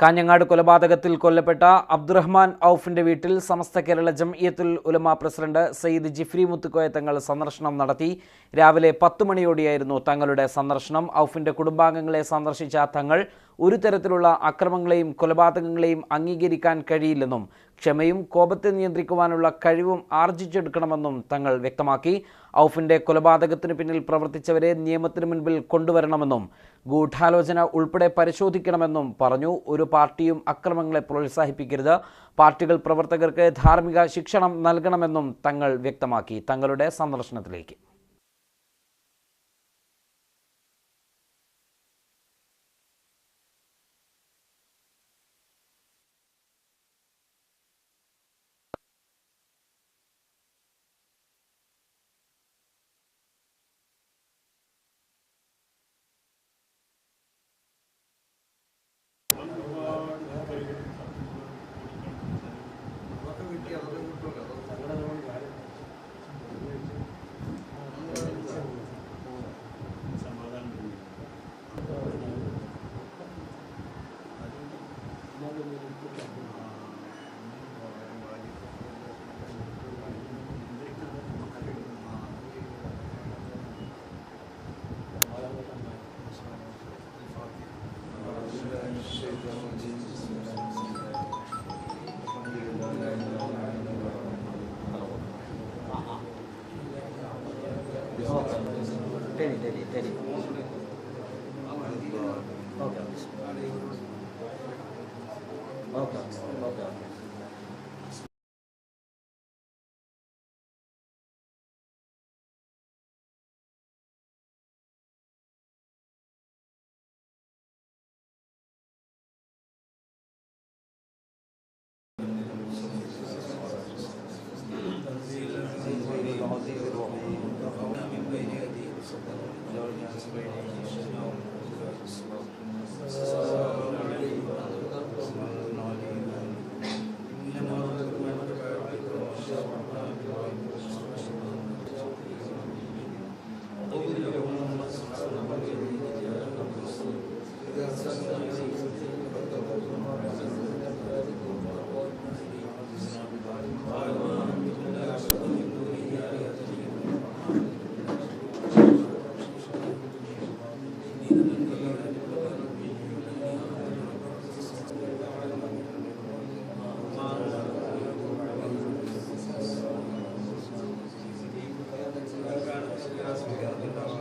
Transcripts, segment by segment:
കാഞ്ഞങ്ങാട് കൊലപാതകത്തിൽ കൊല്ലപ്പെട്ട അബ്ദുറഹ്മാൻ ഔഫിന്റെ വീട്ടിൽ സമസ്ത കേരള ജംഇയത്തുൽ ഉലമ പ്രസിഡന്റ് സയ്യിദ് ജിഫ്രി മുത്തുക്കോയ തങ്ങൾ സന്ദർശനം നടത്തി. രാവിലെ പത്ത് മണിയോടെയായിരുന്നു തങ്ങളുടെ സന്ദർശനം. ഔഫിന്റെ കുടുംബാംഗങ്ങളെ സന്ദർശിച്ച തങ്ങൾ ഒരു തരത്തിലുള്ള അക്രമങ്ങളെയും കൊലപാതകങ്ങളെയും അംഗീകരിക്കാൻ കഴിയില്ലെന്നും ക്ഷമയും കോപത്തെ നിയന്ത്രിക്കുവാനുള്ള കഴിവും ആർജിച്ചെടുക്കണമെന്നും തങ്ങൾ വ്യക്തമാക്കി. ഔഫിന്റെ കൊലപാതകത്തിന് പിന്നിൽ പ്രവർത്തിച്ചവരെ നിയമത്തിന് മുൻപിൽ കൊണ്ടുവരണമെന്നും ഗൂഢാലോചന ഉൾപ്പെടെ പരിശോധിക്കണമെന്നും പറഞ്ഞു. ഒരു പാർട്ടിയും അക്രമങ്ങളെ പ്രോത്സാഹിപ്പിക്കരുത്. പാർട്ടികൾ പ്രവർത്തകർക്ക് ധാർമ്മിക ശിക്ഷണം നൽകണമെന്നും തങ്ങൾ വ്യക്തമാക്കി. തങ്ങളുടെ സന്ദർശനത്തിലേക്ക്. nota. graça, obrigado,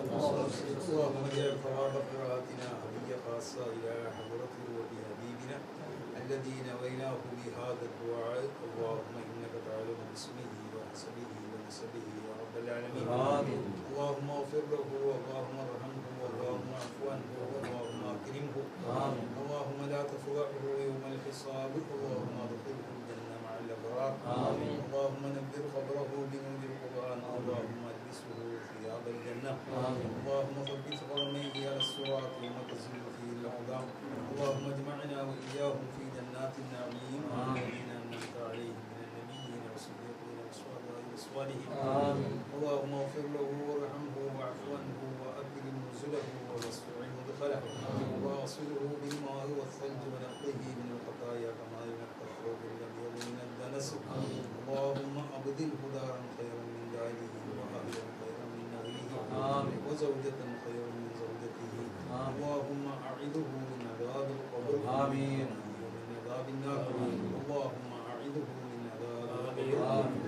اللهم اجعل ثواب قراءتنا هدية خاصة إلى حضرة روح حبيبنا الذي نويناه بهذا الدعاء اللهم إنك تعلم باسمه وحسبه ونسبه يا رب العالمين آمين. اللهم اغفر له اللهم ارحمه اللهم اعف عنه اللهم اكرمه آمين. اللهم لا تفضحه يوم الحساب اللهم ادخله الجنة مع الأبرار آمين. اللهم نبر قبره بنور القرآن اللهم البسه ثياب الجنة. اللهم ثبت قرنيه على الصراط يوم تزل فيه الأقدام اللهم اجمعنا وإياهم في جنات النعيم آمين. أنعمت عليهم من النبيين والصديقين والصالحين آمين. اللهم اغفر له وارحمه واعف عنه وأكرم نزله ووسع مدخله واغسله بالماء والثلج ونقه من الخطايا كما ينقى الثوب الابيض من الدنس اللهم أبدله دارا خيرا من داره واهلا خيرا من اهله آمين. وزوجة خيرا من زوجته. اللهم اعذه من عذاب القبر آمين. ومن عذاب النار اللهم اعذه من عذاب القبر آمين.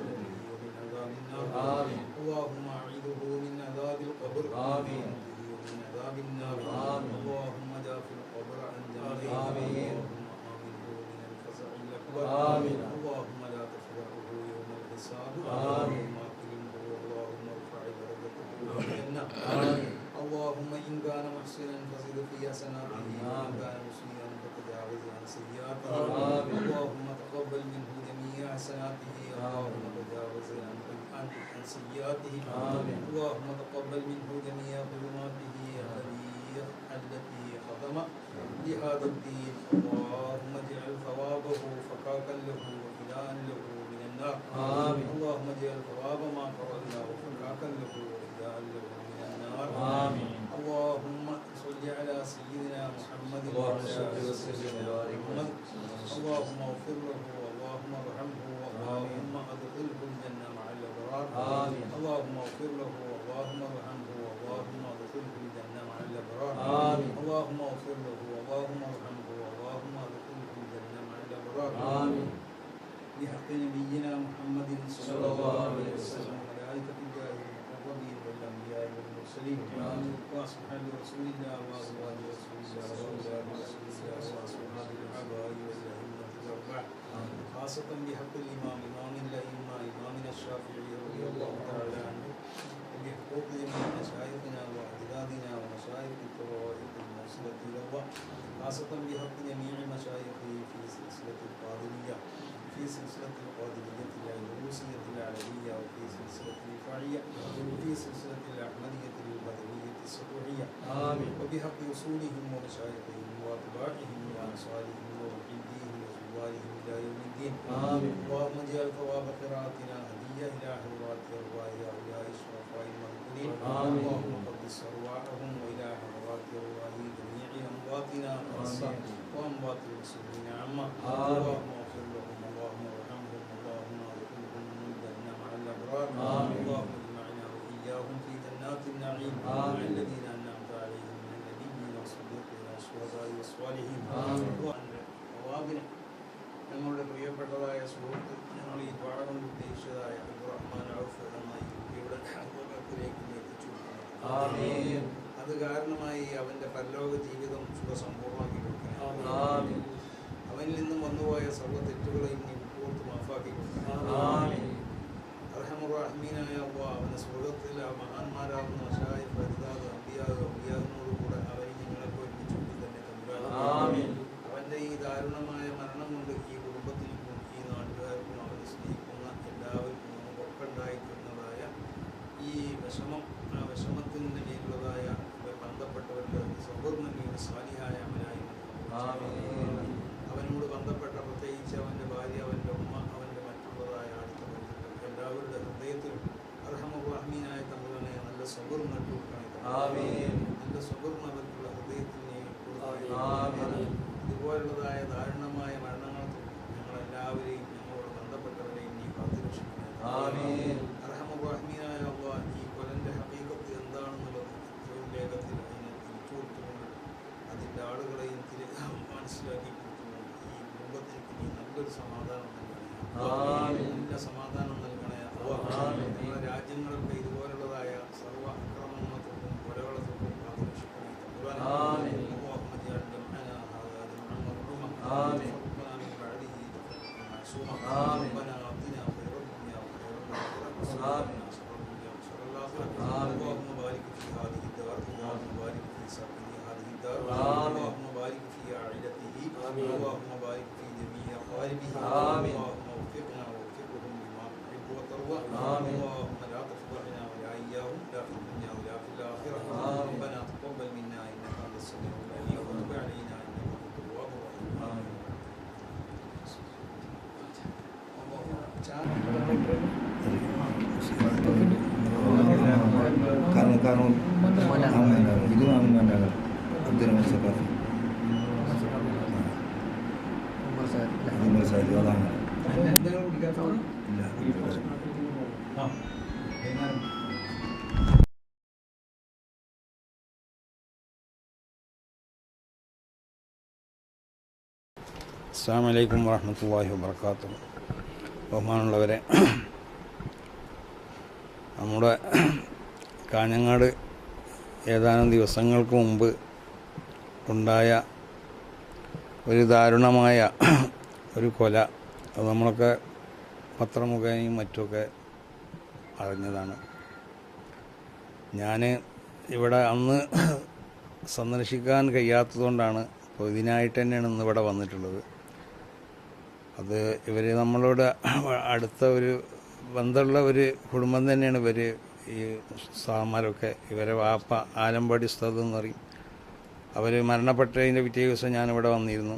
ومن عذاب النار آمين. اللهم اعذه من عذاب القبر آمين. ومن عذاب النار آمين. اللهم داف القبر عن جنبه آمين. اللهم آمنه من الفزع الأكبر آمين. اللهم لا تفضحه يوم الحساب آمين. اللهم أكرمه اللهم ارفع درجته في الجنة آمين. اللهم إن كان محسنا فزد في حسناته وإن آمين. كان مسيئا فتجاوز عن سيئاته آمين. اللهم تقبل منه جميع حسناته اللهم تجاوز عن عن عن سيئاته آمين. اللهم تقبل منه جميع ظلماته الذي التي خدم لهذا الدين اللهم اجعل ثوابه فكاكا له وفداء له من النار آمين. اللهم اجعل ثواب ما فرضناه فكاكا له وفداء له من النار آمين. اللهم صل على سيدنا محمد اللهم وعلى صل وسلم وبارك. اللهم اغفر له اللهم ارحمه اللهم أدخله الجنة مع الأبرار آمين. اللهم اغفر له اللهم ارحمه اللهم ادخله الجنة مع الأبرار آمين. اللهم اغفر له اللهم ارحمه اللهم ادخله الجنة مع الأبرار آمين. بحق نبينا محمد صلى الله عليه وسلم. وملائكة الله المقربين والأنبياء والمرسلين. وأصحاب رسول الله وأزواج رسول الله وأولاد رسول الله وأصحاب الآباء والأئمة الأربعة خاصة بحق الإمام إمام الأئمة إمامنا الشافعي رضي الله تعالى عنه وبحقوق جميع مشايخنا وأجدادنا ومشايخ الطوائف الموصلة له خاصة بحق جميع مشايخه في سلسلة القادرية في سلسلة القادرية الأندلسية العلوية وفي سلسلة الرفاعية وفي سلسلة الأحمدية البدوية السطوحية آمين. وبحق أصولهم ومشايخهم وأتباعهم وأنصارهم وأموالهم إلى يوم الدين. آمين. اللهم اجعل ثواب قراءتنا هدية إلى حضرات أرواح هؤلاء الشرفاء المذكورين آمين. اللهم قدس أرواحهم وإلى حضرات أرواح جميع أمواتنا. خاصة وأموات المسلمين عامة. اللهم اغفر لهم. اللهم ارحمهم. اللهم ادخلهم من جهنم مع الأبرار. آمين. اللهم اجمعنا وإياهم في جنات النعيم. آمين. الذين أنعمت عليهم من النبيين والصديقين والشهداء والصالحين. آمين. وأن توابنا ഞങ്ങളുടെ പ്രിയപ്പെട്ടതായ സുഹൃത്ത് ഞങ്ങൾ ഈ പാഠം ഉദ്ദേശിച്ചതായ അബ്ദുറഹ്മാൻ ഔഫ് എന്ന യുവതിയുടെ അബൂബക്കറിലേക്ക് എത്തിച്ചു ആമീൻ. അത് കാരണമായി അവന്റെ പരലോക ജീവിതം സുഖസമ്പൂർണമാക്കി കൊടുക്കണം. അവനിൽ നിന്നും വന്നുപോയ സർവ തെറ്റുകളെയും ربنا اعطنا خير الدنيا وخير الاخره آمين. شر الدنيا وشر الاخره اللهم بارك في هذه الدار اللهم بارك في ساكن هذه الدار اللهم بارك في عائلته اللهم بارك في جميع اقاربه اللهم وفقنا ووفقهم لما تحب وترضى اللهم കാരണം കാരണം അങ്ങനെ ഇത് അങ്ങനെ അബ്ദുറഹ്മാൻ സഖാഫി. ഉമർ സാഹിബ് അതാണ്. ഇല്ല അസ്സാം വലൈക്കും വാഹമത്തല്ലാഹി വാബർക്കാത്തു ബഹുമാനുള്ളവരെ നമ്മുടെ കാഞ്ഞങ്ങാട് ഏതാനും ദിവസങ്ങൾക്ക് മുമ്പ് ഉണ്ടായ ഒരു ദാരുണമായ ഒരു കൊല. അത് നമ്മളൊക്കെ പത്രമുഖേനയും മറ്റുമൊക്കെ അറിഞ്ഞതാണ്. ഞാൻ ഇവിടെ അന്ന് സന്ദർശിക്കാൻ കഴിയാത്തതുകൊണ്ടാണ് അപ്പോൾ ഇതിനായിട്ട് തന്നെയാണ് ഇന്ന് ഇവിടെ വന്നിട്ടുള്ളത്. അത് ഇവർ നമ്മളോട് അടുത്ത ഒരു ബന്ധമുള്ള ഒരു കുടുംബം തന്നെയാണ് ഇവർ ഈ സാമാരൊക്കെ ഇവരെ വാപ്പ ആലമ്പാടി ഉസ്താദ് എന്ന് പറയും. അവർ മരണപ്പെട്ടതിന്റെ പിറ്റേ ദിവസം ഞാനിവിടെ വന്നിരുന്നു.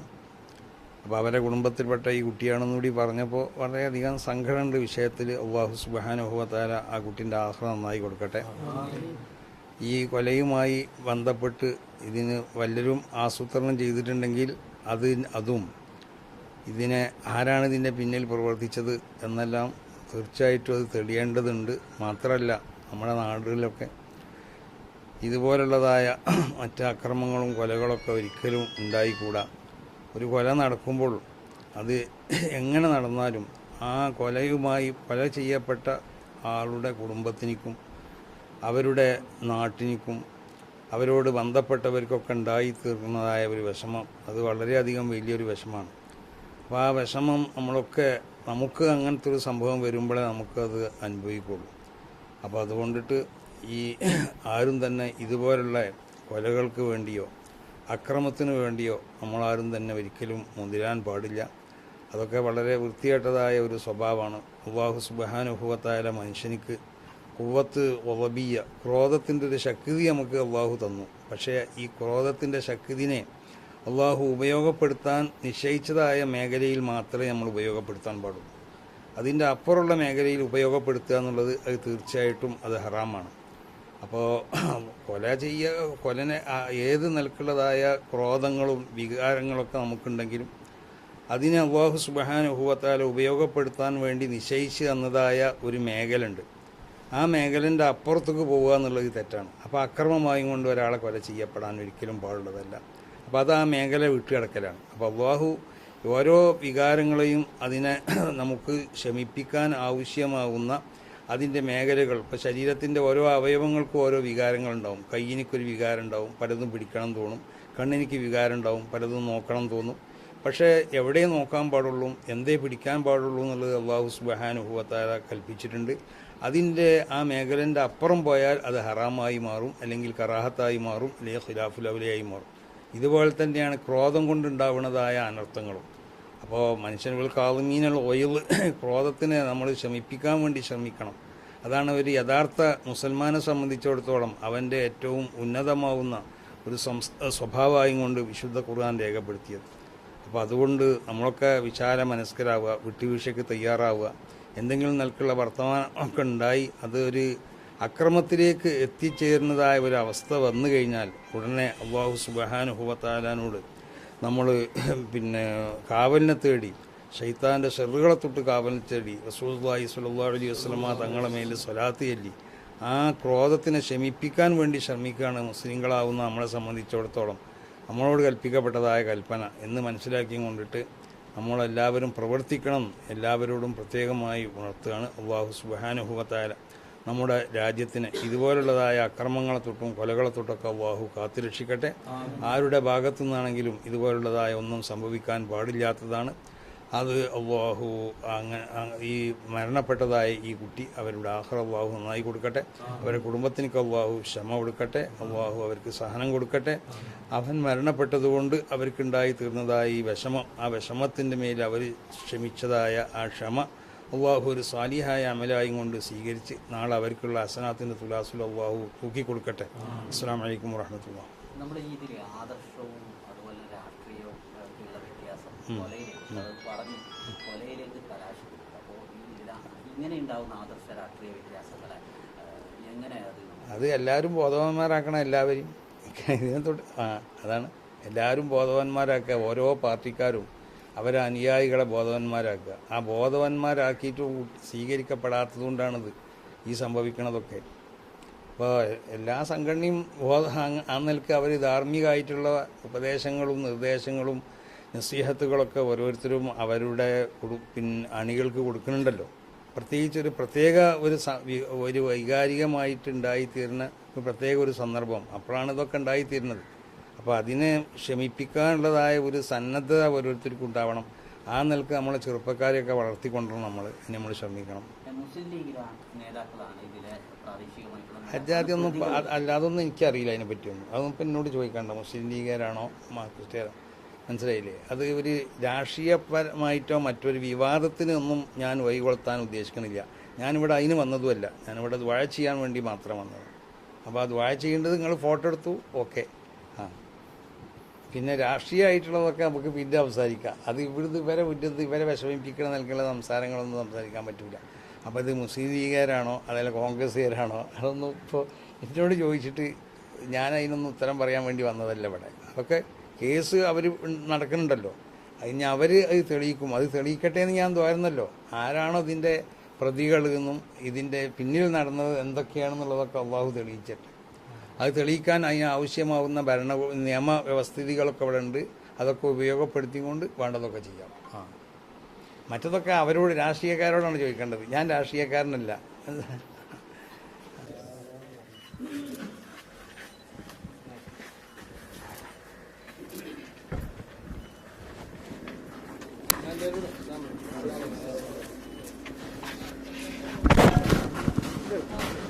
അപ്പോൾ അവരെ കുടുംബത്തിൽപ്പെട്ട ഈ കുട്ടിയാണെന്ന് കൂടി പറഞ്ഞപ്പോൾ വളരെയധികം സംഘടനയുടെ വിഷയത്തിൽ. അള്ളാഹു സുബാനുഭവത്താല ആ കുട്ടീന്റെ ആഹ്റം നന്നായി കൊടുക്കട്ടെ. ഈ കൊലയുമായി ബന്ധപ്പെട്ട് ഇതിന് വല്ലരും ആസൂത്രണം ചെയ്തിട്ടുണ്ടെങ്കിൽ അത് അതും ഇതിനെ ആരാണ് ഇതിന്റെ പിന്നിൽ പ്രവർത്തിച്ചത് എന്നെല്ലാം തീർച്ചയായിട്ടും അത് തെളിയേണ്ടതുണ്ട്. മാത്രമല്ല നമ്മുടെ നാടുകളിലൊക്കെ ഇതുപോലുള്ളതായ മറ്റ് അക്രമങ്ങളും കൊലകളൊക്കെ ഒരിക്കലും ഉണ്ടായിക്കൂടാ. ഒരു കൊല നടക്കുമ്പോൾ അത് എങ്ങനെ നടന്നാലും ആ കൊലയുമായി കൊല ചെയ്യപ്പെട്ട ആളുടെ കുടുംബത്തിനിക്കും അവരുടെ നാട്ടിനിക്കും അവരോട് ബന്ധപ്പെട്ടവർക്കൊക്കെ ഉണ്ടായി തീർക്കുന്നതായ ഒരു വിഷമം. അത് വളരെയധികം വലിയൊരു വിഷമമാണ്. അപ്പോൾ ആ വിഷമം നമ്മളൊക്കെ നമുക്ക് അങ്ങനത്തെ ഒരു സംഭവം വരുമ്പോഴേ നമുക്കത് അനുഭവിക്കുള്ളൂ. അപ്പോൾ അതുകൊണ്ടിട്ട് ഈ ആരും തന്നെ ഇതുപോലുള്ള കൊലകൾക്ക് വേണ്ടിയോ അക്രമത്തിന് വേണ്ടിയോ നമ്മളാരും തന്നെ ഒരിക്കലും മുതിരാൻ പാടില്ല. അതൊക്കെ വളരെ വൃത്തികെട്ടതായ ഒരു സ്വഭാവമാണ്. അള്ളാഹു സുബാനുഭവത്തായ മനുഷ്യനിക്ക് കുവത്ത് ഒവബിയ ക്രോധത്തിന്റെ ഒരു ശക്തി നമുക്ക് അള്ളാഹു തന്നു. പക്ഷേ ഈ ക്രോധത്തിന്റെ ശക്തിനെ അള്ളാഹു ഉപയോഗപ്പെടുത്താൻ നിശ്ചയിച്ചതായ മേഖലയിൽ മാത്രമേ നമ്മൾ ഉപയോഗപ്പെടുത്താൻ പാടുള്ളൂ. അതിന്റെ അപ്പുറമുള്ള മേഖലയിൽ ഉപയോഗപ്പെടുത്തുക എന്നുള്ളത് അത് തീർച്ചയായിട്ടും അത് ഹറാമാണ്. അപ്പോൾ കൊല ചെയ്യ കൊലനെ ഏത് നിലക്കുള്ളതായ ക്രോധങ്ങളും വികാരങ്ങളൊക്കെ നമുക്കുണ്ടെങ്കിലും അതിനെ അള്ളാഹു സുബാനുഭവത്താൽ ഉപയോഗപ്പെടുത്താൻ വേണ്ടി നിശ്ചയിച്ച് തന്നതായ ഒരു മേഖല ഉണ്ട് ആ മേഖലന്റെ അപ്പുറത്തേക്ക് പോവുക എന്നുള്ളത് തെറ്റാണ്. അപ്പോൾ അക്രമമായും കൊണ്ട് ഒരാളെ കൊല ചെയ്യപ്പെടാൻ ഒരിക്കലും പാടുള്ളതല്ല. അപ്പോൾ അത് ആ മേഖല വിട്ടുകിടക്കലാണ്. അപ്പോൾ അള്ളാഹു ഓരോ വികാരങ്ങളെയും അതിനെ നമുക്ക് ശമിപ്പിക്കാൻ ആവശ്യമാകുന്ന അതിന്റെ മേഖലകൾ ഇപ്പോൾ ശരീരത്തിന്റെ ഓരോ അവയവങ്ങൾക്കും ഓരോ വികാരങ്ങളുണ്ടാവും. കയ്യിനിക്കൊരു വികാരം ഉണ്ടാവും പലതും പിടിക്കണം തോന്നും. കണ്ണിനിക്ക് വികാരം ഉണ്ടാവും പലതും നോക്കണം തോന്നും. പക്ഷേ എവിടെ നോക്കാൻ പാടുള്ളൂ എന്തേ പിടിക്കാൻ പാടുള്ളൂ എന്നുള്ളത് അള്ളാഹു സുബഹാനുഭവത്താര കൽപ്പിച്ചിട്ടുണ്ട്. അതിന്റെ ആ മേഖലന്റെ അപ്പുറം പോയാൽ അത് ഹറാമായി മാറും അല്ലെങ്കിൽ കറാഹത്തായി മാറും അല്ലെങ്കിൽ ഖിലാഫുലവലയായി മാറും. ഇതുപോലെ തന്നെയാണ് ക്രോധം കൊണ്ടുണ്ടാവുന്നതായ അനർത്ഥങ്ങളും. അപ്പോൾ മനുഷ്യനുകൾ കാവുമീനുള്ള ഒയിൽ ക്രോധത്തിനെ നമ്മൾ ശമിപ്പിക്കാൻ വേണ്ടി ശ്രമിക്കണം. അതാണ് ഒരു യഥാർത്ഥ മുസൽമാനെ സംബന്ധിച്ചിടത്തോളം അവന്റെ ഏറ്റവും ഉന്നതമാവുന്ന ഒരു സംസ് സ്വഭാവമായും കൊണ്ട് വിശുദ്ധ ഖുർആൻ രേഖപ്പെടുത്തിയത്. അപ്പോൾ അതുകൊണ്ട് നമ്മളൊക്കെ വിശാല മനസ്കരാവുക വിട്ടുവീഴ്ചയ്ക്ക് തയ്യാറാവുക. എന്തെങ്കിലും നിലക്കുള്ള വർത്തമാനം ഒക്കെ ഉണ്ടായി അത് ഒരു അക്രമത്തിലേക്ക് എത്തിച്ചേരുന്നതായ ഒരു അവസ്ഥ വന്നു കഴിഞ്ഞാൽ ഉടനെ അള്ളാഹു സുബഹാനുഹുവത്താലാനോട് നമ്മൾ പിന്നെ കാവലിനെ തേടി ഷെയ്ത്താന്റെ ഷെറുകളെ തൊട്ട് കാവലിനെ തേടി റസൂൽല്ലാഹി സ്വല്ലല്ലാഹു അലി വസ്ലമ തങ്ങളെ മേൽ സ്വലാത്ത് ചൊല്ലി ആ ക്രോധത്തിനെ ശമിപ്പിക്കാൻ വേണ്ടി ശ്രമിക്കുകയാണ് മുസ്ലിങ്ങളാവുന്ന നമ്മളെ സംബന്ധിച്ചിടത്തോളം. നമ്മളോട് കൽപ്പിക്കപ്പെട്ടതായ കൽപ്പന എന്ന് മനസ്സിലാക്കി കൊണ്ടിട്ട് നമ്മളെല്ലാവരും പ്രവർത്തിക്കണം എല്ലാവരോടും പ്രത്യേകമായി ഉണർത്തുകയാണ് അള്ളാഹു സുബാനുഭവത്തായ നമ്മുടെ രാജ്യത്തിന് ഇതുപോലുള്ളതായ അക്രമങ്ങളെ തൊട്ടും കൊലകളെ തൊട്ടൊക്കെ അള്ളാഹു കാത്തുരക്ഷിക്കട്ടെ ആരുടെ ഭാഗത്തു നിന്നാണെങ്കിലും ഇതുപോലുള്ളതായ ഒന്നും സംഭവിക്കാൻ പാടില്ലാത്തതാണ്. അത് അള്ളാഹു അങ്ങനെ ഈ മരണപ്പെട്ടതായ ഈ കുട്ടി അവരുടെ ആഹ്റ അള്ളാഹു നന്നായി കൊടുക്കട്ടെ. അവരുടെ കുടുംബത്തിനൊക്കെ അള്ളാഹു ക്ഷമ കൊടുക്കട്ടെ. അള്ളാഹു അവർക്ക് സഹനം കൊടുക്കട്ടെ. അവൻ മരണപ്പെട്ടതുകൊണ്ട് അവർക്കുണ്ടായി തീർന്നതായ ഈ വിഷമം. ആ വിഷമത്തിന്റെ മേൽ അവർ ക്ഷമിച്ചതായ ആ ക്ഷമ അള്ളാഹു ഒരു സാലിഹായ അമലായും കൊണ്ട് സ്വീകരിച്ച് നാളെ അവർക്കുള്ള അസനാത്തിന്റെ തുലാസുൽ അള്ളാഹു തൂക്കിക്കൊടുക്കട്ടെ അസ്സാം വലൈക്കും വാഹമത്തുള്ള നമ്മുടെ ഈ ഇതിലെ ആദർശവും അതുപോലെ രാഷ്ട്രീയവും ഉള്ള വ്യത്യാസം പറഞ്ഞു കൊലയിലേക്ക് അപ്പോൾ ഇങ്ങനെ ഉണ്ടാവുന്ന ആദർശ രാഷ്ട്രീയ വ്യത്യാസങ്ങളെ ഏഹ്, എങ്ങനെ അത് അത് എല്ലാവരും ബോധവാന്മാരാക്കണം എല്ലാവരും ഇതിനെ തൊട്ട് ആ അതാണ്. എല്ലാവരും ബോധവാന്മാരാക്കുക. ഓരോ പാർട്ടിക്കാരും അവരെ അനുയായികളെ ബോധവന്മാരാക്കുക. ആ ബോധവാന്മാരാക്കിയിട്ട് സ്വീകരിക്കപ്പെടാത്തത് കൊണ്ടാണിത് ഈ സംഭവിക്കണതൊക്കെ. അപ്പോൾ എല്ലാ സംഘടനയും ബോധ ആ നിലയ്ക്ക് അവർ ധാർമ്മികമായിട്ടുള്ള ഉപദേശങ്ങളും നിർദ്ദേശങ്ങളും നസീഹത്തുകളൊക്കെ ഓരോരുത്തരും അവരുടെ പിൻ അണികൾക്ക് കൊടുക്കുന്നുണ്ടല്ലോ. പ്രത്യേകിച്ച് ഒരു പ്രത്യേക ഒരു ഒരു വൈകാരികമായിട്ടുണ്ടായിത്തീരുന്ന ഒരു പ്രത്യേക ഒരു സന്ദർഭം. അപ്പോഴാണ് ഇതൊക്കെ ഉണ്ടായിത്തീരുന്നത്. അപ്പോൾ അതിനെ ക്ഷമിപ്പിക്കാനുള്ളതായ ഒരു സന്നദ്ധത ഓരോരുത്തർക്കും ഉണ്ടാവണം. ആ നിലയ്ക്ക് നമ്മളെ ചെറുപ്പക്കാരെയൊക്കെ വളർത്തിക്കൊണ്ടുവരണം നമ്മൾ നമ്മൾ ശ്രമിക്കണം അജാതിയൊന്നും അല്ലാതൊന്നും എനിക്കറിയില്ല അതിനെ പറ്റിയൊന്നും. അതൊന്നും ഇപ്പം എന്നോട് ചോദിക്കണ്ട മുസ്ലിം ലീഗുകാരാണോ മാർക്സിസ്റ്റ് മനസ്സിലായില്ലേ? അത് ഒരു രാഷ്ട്രീയപരമായിട്ടോ മറ്റൊരു വിവാദത്തിന് ഒന്നും ഞാൻ വൈകൊളുത്താൻ ഉദ്ദേശിക്കണില്ല. ഞാനിവിടെ അതിന് വന്നതുമല്ല. ഞാനിവിടെ അത് വാഴ ചെയ്യാൻ വേണ്ടി മാത്രം വന്നത്. അപ്പോൾ അത് വാഴ ചെയ്യേണ്ടത് നിങ്ങൾ ഫോട്ടോ എടുത്തു. ഓക്കെ. പിന്നെ രാഷ്ട്രീയമായിട്ടുള്ളതൊക്കെ നമുക്ക് പിന്നെ സംസാരിക്കാം. അത് ഇവിടുന്ന് ഇവരെ മുറ്റത്ത് ഇവരെ വിഷമിപ്പിക്കണ നിലക്കുള്ള സംസാരങ്ങളൊന്നും സംസാരിക്കാൻ പറ്റില്ല അപ്പോൾ ഇത് മുസ്ലിം ലീഗുകാരാണോ അതല്ല കോൺഗ്രസ്സുകാരാണോ അതൊന്നും ഇപ്പോൾ എന്നോട് ചോദിച്ചിട്ട് ഞാൻ അതിനൊന്നും ഉത്തരം പറയാൻ വേണ്ടി വന്നതല്ല ഇവിടെ. അതൊക്കെ കേസ് അവർ നടക്കുന്നുണ്ടല്ലോ. അതിന് അവർ അത് തെളിയിക്കും. അത് തെളിയിക്കട്ടെ എന്ന് ഞാൻ തോരുന്നല്ലോ ആരാണോ ഇതിന്റെ പ്രതികൾ എന്നും ഇതിന്റെ പിന്നിൽ നടന്നത് എന്തൊക്കെയാണെന്നുള്ളതൊക്കെ അള്ളാഹു തെളിയിച്ചിട്ട്. അത് തെളിയിക്കാൻ അതിന് ആവശ്യമാവുന്ന ഭരണ നിയമവ്യവസ്ഥിതികളൊക്കെ അവിടെ ഉണ്ട്. അതൊക്കെ ഉപയോഗപ്പെടുത്തിക്കൊണ്ട് വേണ്ടതൊക്കെ ചെയ്യാം. ആ. മറ്റതൊക്കെ അവരോട് രാഷ്ട്രീയക്കാരോടാണ് ചോദിക്കേണ്ടത്. ഞാൻ രാഷ്ട്രീയക്കാരനല്ല. ഞാൻ